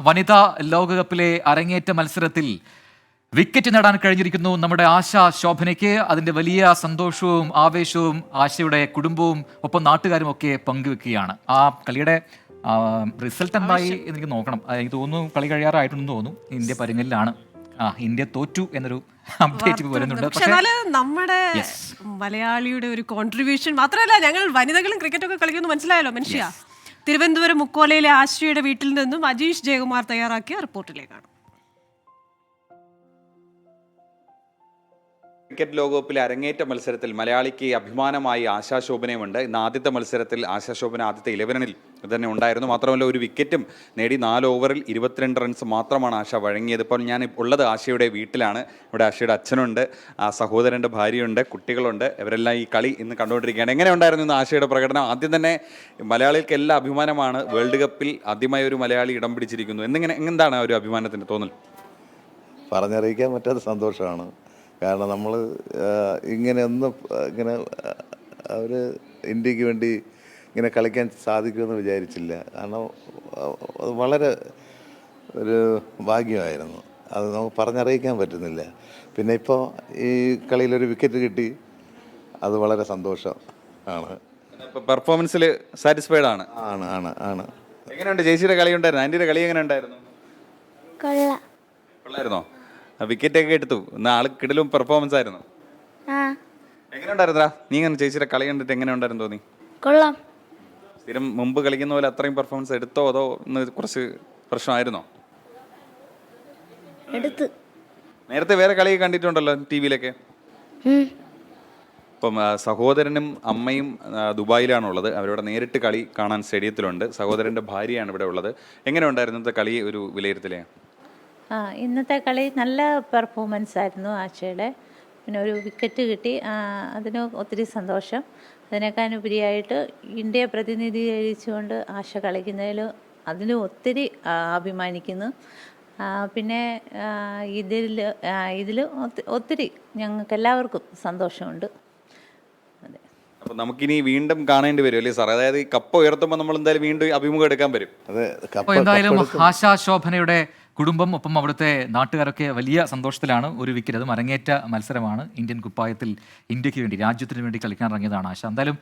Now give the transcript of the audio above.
വനിതാ ലോകകപ്പിലെ അരങ്ങേറ്റ മത്സരത്തിൽ വിക്കറ്റ് നേടാൻ കഴിഞ്ഞിരിക്കുന്നു നമ്മുടെ ആശ ശോഭനയ്ക്ക്. അതിന്റെ വലിയ സന്തോഷവും ആവേശവും ആശയുടെ കുടുംബവും ഒപ്പം നാട്ടുകാരും ഒക്കെ പങ്കുവെക്കുകയാണ്. ആ കളിയുടെ റിസൾട്ട് എന്തായി എനിക്ക് നോക്കണം. എനിക്ക് തോന്നുന്നു കളി കഴിയാറായിട്ടുണ്ടെന്ന് തോന്നുന്നു. ഇന്ത്യ പരിങ്ങലിലാണ് ആ ഇന്ത്യ തോറ്റു എന്നൊരു അപ്ഡേറ്റ് വരുന്നുണ്ട്. പക്ഷെ നമ്മുടെ മലയാളിയുടെ ഒരു കോൺട്രിബ്യൂഷൻ മാത്രമല്ല ഞങ്ങൾ വനിതകളും ക്രിക്കറ്റ് ഒക്കെ കളിക്കുന്നു മനസ്സിലായല്ലോ മനുഷ്യ. തിരുവനന്തപുരം മുക്കോലയിലെ ആശ്രയുടെ വീട്ടിൽ നിന്നും അജീഷ് ജയകുമാർ തയ്യാറാക്കിയ റിപ്പോർട്ടിലേക്കാണ്. ക്രിക്കറ്റ് ലോകകപ്പിലെ അരങ്ങേറ്റ മത്സരത്തിൽ മലയാളിക്ക് അഭിമാനമായി ആശാശോഭനയുമുണ്ട്. ഇന്ന് ആദ്യത്തെ മത്സരത്തിൽ ആശാശോഭന ആദ്യത്തെ ഇലവനിൽ തന്നെ ഉണ്ടായിരുന്നു. മാത്രമല്ല ഒരു വിക്കറ്റും നേടി നാല് ഓവറിൽ ഇരുപത്തിരണ്ട് റൺസ് മാത്രമാണ് ആശ വഴങ്ങിയത്. ഇപ്പോൾ ഞാൻ ഉള്ളത് ആശയുടെ വീട്ടിലാണ്. ഇവിടെ ആശയുടെ അച്ഛനുണ്ട് ആ സഹോദരന്റെ ഭാര്യയുണ്ട് കുട്ടികളുണ്ട്. ഇവരെല്ലാം ഈ കളി ഇന്ന് കണ്ടുകൊണ്ടിരിക്കുകയാണ്. എങ്ങനെ ഉണ്ടായിരുന്നു ഇന്ന് ആശയുടെ പ്രകടനം? ആദ്യം തന്നെ മലയാളികൾക്ക് എല്ലാ അഭിമാനമാണ്. വേൾഡ് കപ്പിൽ ആദ്യമായി ഒരു മലയാളി ഇടം പിടിച്ചിരിക്കുന്നു. എന്നിങ്ങനെ എന്താണ് ആ ഒരു അഭിമാനത്തിന്റെ തോന്നൽ? പറഞ്ഞറിയിക്കാൻ പറ്റാത്ത സന്തോഷമാണ്. കാരണം നമ്മൾ ഇങ്ങനെ ഒന്ന് ഇങ്ങനെ അവർ ഇന്ത്യയ്ക്ക് വേണ്ടി ഇങ്ങനെ കളിക്കാൻ സാധിക്കുമെന്ന് വിചാരിച്ചില്ല. കാരണം അത് വളരെ ഒരു ഭാഗ്യമായിരുന്നു. അത് നമുക്ക് പറഞ്ഞറിയിക്കാൻ പറ്റുന്നില്ല. പിന്നെ ഇപ്പോൾ ഈ കളിയിലൊരു വിക്കറ്റ് കിട്ടി അത് വളരെ സന്തോഷം ആണ്. പെർഫോമൻസിൽ സാറ്റിസ്ഫൈഡ് ആണ്. ആണ് ആണ് ആണ്. എങ്ങനെയുണ്ട്? ചേച്ചിയുടെ കളി ഉണ്ടായിരുന്നു? ആന്റിയുടെ കളി എങ്ങനെ ഉണ്ടായിരുന്നു കൊള്ളാം. കൊള്ളായിരുന്നോ? വിക്കറ്റ് ഒക്കെ എടുത്തു. ഇന്ന് ആൾ കിടലും പെർഫോമൻസ് ആയിരുന്നു. എങ്ങനെ ഉണ്ടായിരുന്നാ നീ ഇങ്ങനെ ചേച്ചിയുടെ കളി കണ്ടിട്ട് എങ്ങനെ ഉണ്ടായിരുന്നു തോന്നി? കൊള്ളാം. സ്ഥിരം മുമ്പ് കളിക്കുന്ന പോലെ അത്രയും പെർഫോമൻസ് എടുത്തോ അതോ ഇന്ന് കുറച്ച് പ്രശ്നമായിരുന്നോ? എടുത്ത്. നേരത്തെ വേറെ കളി കണ്ടിട്ടുണ്ടല്ലോ ടി വിയിലൊക്കെ. ഇപ്പം ആ, സഹോദരനും അമ്മയും ആ, ദുബായിലാണുള്ളത്. അവരിവിടെ നേരിട്ട് കളി കാണാൻ സ്റ്റേഡിയത്തിലുണ്ട്. സഹോദരന്റെ ഭാര്യയാണ് ഇവിടെ ഉള്ളത്. എങ്ങനെ ഉണ്ടായിരുന്നു ഇന്നത്തെ കളി ഒരു വിലയിരുത്തലേ? ആ ഇന്നത്തെ കളി നല്ല പെർഫോമൻസ് ആയിരുന്നു ആശയുടെ. പിന്നെ ഒരു വിക്കറ്റ് കിട്ടി. അതിന് ഒത്തിരി സന്തോഷം. അതിനേക്കാൾ ഉപരിയായിട്ട് ഇന്ത്യയെ പ്രതിനിധീകരിച്ചുകൊണ്ട് ആശ കളിക്കുന്നതിൽ അതിന് ഒത്തിരി അഭിമാനിക്കുന്നു. പിന്നെ ഇതിൽ ഇതിൽ ഒത്തിരി ഞങ്ങൾക്ക് എല്ലാവർക്കും സന്തോഷമുണ്ട്. അതെ. അപ്പോൾ നമുക്കിനി വീണ്ടും കാണേണ്ടി വരും അല്ലേ സാർ അതായത് ഈ കപ്പ് ഉയർത്തുമ്പോൾ നമ്മൾ എന്തായാലും വീണ്ടും അഭിമുഖം എടുക്കാൻ വരും. അത് അപ്പോൾ എന്തായാലും ആശാശോഭനയുടെ ആശാ ശോഭനയുടെ കുടുംബം ഒപ്പം അവിടുത്തെ നാട്ടുകാരൊക്കെ വലിയ സന്തോഷത്തിലാണ് ഒരു വിക്കറ്റ് അത് അരങ്ങേറ്റ മത്സരമാണ്. ഇന്ത്യൻ കുപ്പായത്തിൽ ഇന്ത്യയ്ക്ക് വേണ്ടി രാജ്യത്തിന് വേണ്ടി കളിക്കാൻ ഇറങ്ങിയതാണ് ആശ. എന്തായാലും